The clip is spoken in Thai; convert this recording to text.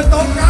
จะตกกัน